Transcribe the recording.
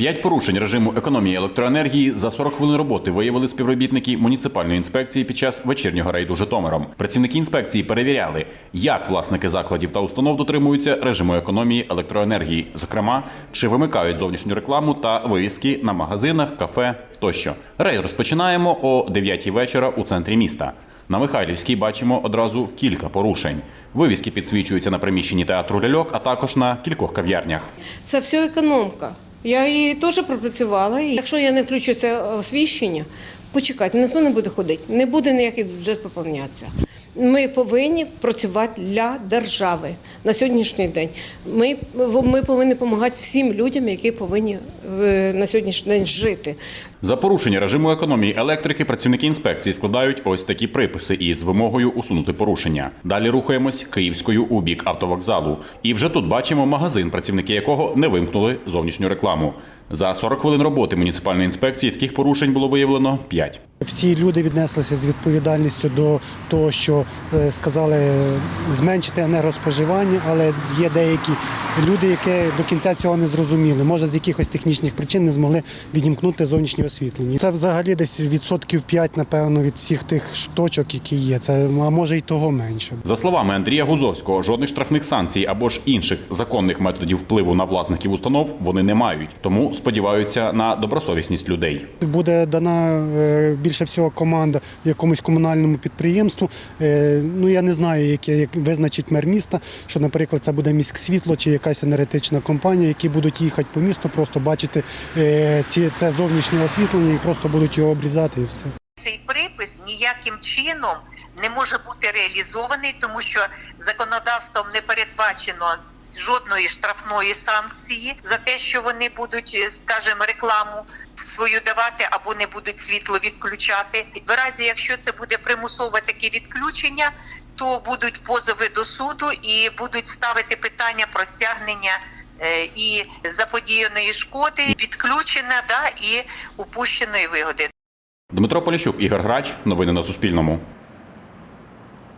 П'ять порушень режиму економії електроенергії за 40 хвилин роботи виявили співробітники муніципальної інспекції під час вечірнього рейду Житомиром. Працівники інспекції перевіряли, як власники закладів та установ дотримуються режиму економії електроенергії, зокрема, чи вимикають зовнішню рекламу та вивіски на магазинах, кафе тощо. Рейд розпочинаємо о 9 вечора у центрі міста. На Михайлівській бачимо одразу кілька порушень. Вивіски підсвічуються на приміщенні театру ляльок, а також на кількох кав'ярнях. Це все економка. Я її теж пропрацювала. І якщо я не включу це освіщення, почекайте, ніхто не буде ходити, не буде ніякий бюджет поповнятися. Ми повинні працювати для держави на сьогоднішній день. Ми, ми повинні допомагати всім людям, які повинні е, на сьогоднішній день жити. За порушення режиму економії електрики працівники інспекції складають ось такі приписи із вимогою усунути порушення. Далі рухаємось київською у бік автовокзалу. І вже тут бачимо магазин, працівники якого не вимкнули зовнішню рекламу. За 40 хвилин роботи муніципальної інспекції таких порушень було виявлено 5. Всі люди віднеслися з відповідальністю до того, що е, сказали зменшити енергоспоживання, але є деякі люди, які до кінця цього не зрозуміли. Може, з якихось технічних причин не змогли відімкнути зовнішнє освітлення. Це взагалі десь відсотків 5, напевно, від всіх тих шточок, які є. Це а може й того менше. За словами Андрія Гузовського, жодних штрафних санкцій або ж інших законних методів впливу на власників установ вони не мають, тому сподіваються на добросовісність людей. Буде дана е, більше всього команда якомусь комунальному підприємству. Е, Ну я не знаю, яке як визначить мер міста, що, наприклад, це буде міськсвітло чи якась енергетична компанія, які будуть їхати по місту, просто бачити е, ці це зовнішнє освітлення і просто будуть його обрізати і все. Цей припис ніяким чином не може бути реалізований, тому що законодавством не передбачено жодної штрафної санкції за те, що вони будуть, е, скажімо, рекламу свою давати або не будуть світло відключати. В разі, якщо це буде примусове таке відключення, то будуть позови до суду і будуть ставити питання про стягнення. е, І заподіяної шкоди, відключення да і упущеної вигоди. Дмитро Поліщук, Ігор Грач. Новини на Суспільному.